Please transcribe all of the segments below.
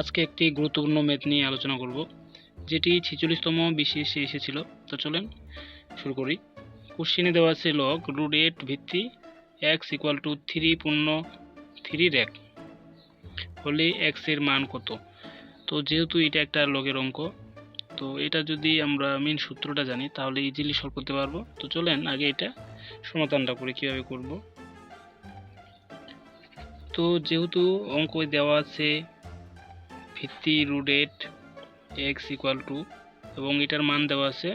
আজকে একটি গুরুত্বপূর্ণ ম্যাথ নিয়ে আলোচনা করব, যেটি ছেচল্লিশতম বিসিএসে এসেছিল তো চলেন শুরু করি। কোশ্চেনে দেওয়া আছে লগ রুট এট ভিত্তি এক্স ইকুয়াল টু থ্রি পূর্ণ থ্রি র্যাক হলে এক্সের মান কত? তো যেহেতু এটা একটা লগের অঙ্ক, তো এটা যদি আমরা মেন সূত্রটা জানি, তাহলে ইজিলি সলভ করতে পারব। তো চলেন আগে এটা সমাধানটা করে কীভাবে করব। তো যেহেতু অঙ্ক দেওয়া আছে ভিত্তি root eight x equal to এবং এটার মান দেওয়া আছে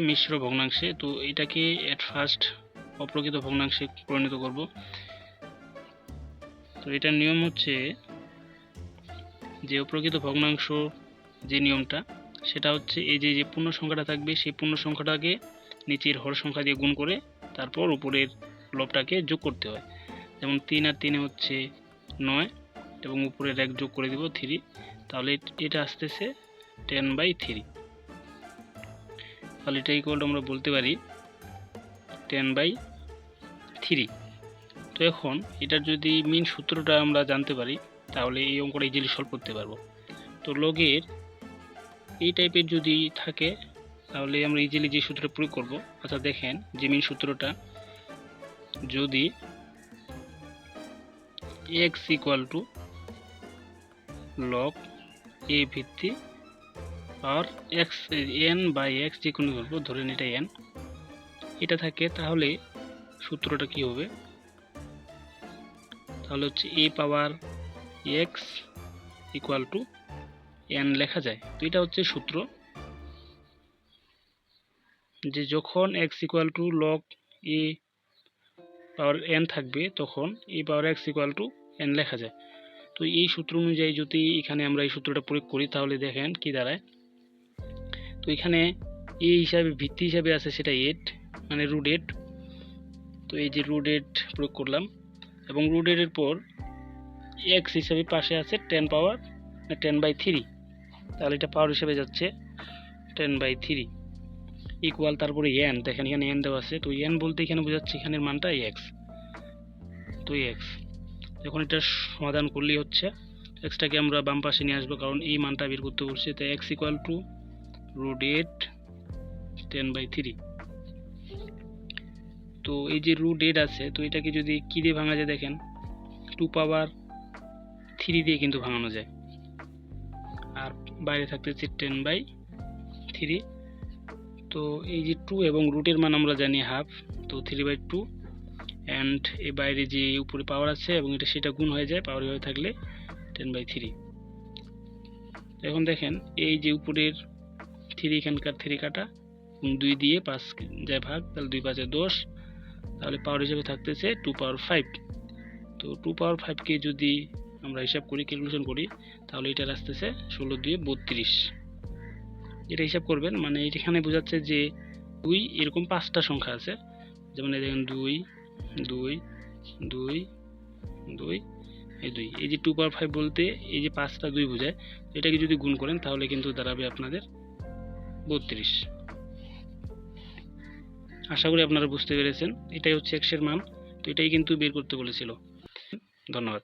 মিশ্র ভগ্নাংশে। তো এটাকে এট ফার্স্ট অপ্রকৃত ভগ্নাংশে পরিণত করব। তো এটার নিয়ম হচ্ছে যে অপ্রকৃত ভগ্নাংশ যে নিয়মটা, সেটা হচ্ছে এই যে যে পূর্ণ সংখ্যাটা থাকবে, সেই পূর্ণ সংখ্যাটাকে নিচের হর সংখ্যা দিয়ে গুণ করে তারপর উপরের লবটাকে যোগ করতে হয়। যেমন তিন আর তিনে হচ্ছে নয়। এবং উপরের এক যোগ করে দিব থ্রি তাহলে এটা আসতেছে টেন বাই থ্রি তাহলে এটা ইকুয়াল আমরা বলতে পারি টেন বাই থ্রি তো এখন এটার যদি মেন সূত্রটা আমরা জানতে পারি, তাহলে এই অঙ্কটা ইজিলি সলভ করতে পারব। তো লগের এই টাইপের যদি থাকে, তাহলে আমরা ইজিলি যে সূত্রটা প্রয়োগ করব আচ্ছা দেখেন যে মেন সূত্রটা যদি x equal to log a ভিত্তি আর এক্স এন বাই এক্স যে কোনো ধরবো ধরেন এটা এন এটা থাকে, তাহলে সূত্রটা কি হবে? তাহলে হচ্ছে a power x equal to n লেখা যায়। তো এটা হচ্ছে সূত্র। যে যখন x equal to log a power n থাকবে, তখন a power x equal to n লেখা যায়। তো এই সূত্র অনুযায়ী যদি এখানে আমরা এই সূত্রটা প্রয়োগ করি, তাহলে দেখেন কি দাঁড়ায়। তো এখানে এ হিসাবে, ভিত্তি হিসাবে আছে সেটা এট মানে রুট এট তো এই যে রুট এইট প্রয়োগ করলাম, এবং রুট এইটের পর এক্স হিসাবে পাশে আছে ten power ten by three তাহলে এটা পাওয়ার হিসাবে যাচ্ছে টেন বাই থ্রি ইকুয়াল তারপরে এন দেখেন এখানে এন দেওয়া আছে। তো এন বলতে এখানে বোঝাচ্ছে এখানের মানটা এক্স তো এক্স এখন এটা সমাধান করলেই হচ্ছে। এক্সটাকে আমরা বাম পাশে নিয়ে আসব, কারণ এই মানটা বের করতে বলছে। তো x equal to root eight ten by three তো এই যে রুট এইট আছে, তো এটাকে যদি কী দিয়ে ভাঙা যায় দেখেন? টু পাওয়ার থ্রি দিয়ে কিন্তু ভাঙানো যায়। আর বাইরে থাকতেছে টেন বাই থ্রি তো এই যে টু এবং রুটের মান আমরা জানি হাফ তো থ্রি বাই টু অ্যান্ড এ বাইরে যে উপরে পাওয়ার আছে এবং এটা সেটা গুণ হয়ে যায় পাওয়ার হয়ে থাকলে টেন বাই থ্রি এখন দেখেন, এই যে উপরের থ্রি এখানকার থ্রি কাটা দুই দিয়ে পাঁচ যায় ভাগ, তাহলে দুই পাঁচে দশ, তাহলে পাওয়ার হিসেবে থাকতেছে টু পাওয়ার ফাইভ তো টু পাওয়ার ফাইভকে যদি আমরা হিসাব করি ক্যালকুলেশন করি, তাহলে এটার আসতেছে ষোলো দিয়ে বত্রিশ। এটা হিসাব করবেন মানে এখানে বোঝাচ্ছে যে দুই, এরকম পাঁচটা সংখ্যা আছে। যেমন দেখেন দুই দুই দুই দুই, এই দুই। এই যে টু পাওয়ার ফাইভ বলতে এই যে পাঁচটা দুই বোঝায়, এটাকে যদি গুণ করেন তাহলে কিন্তু দাঁড়াবে আপনাদের বত্রিশ। আশা করি আপনারা বুঝতে পেরেছেন। এটাই হচ্ছে এক্সের মান, তো এটাই কিন্তু বের করতে বলেছিল। ধন্যবাদ।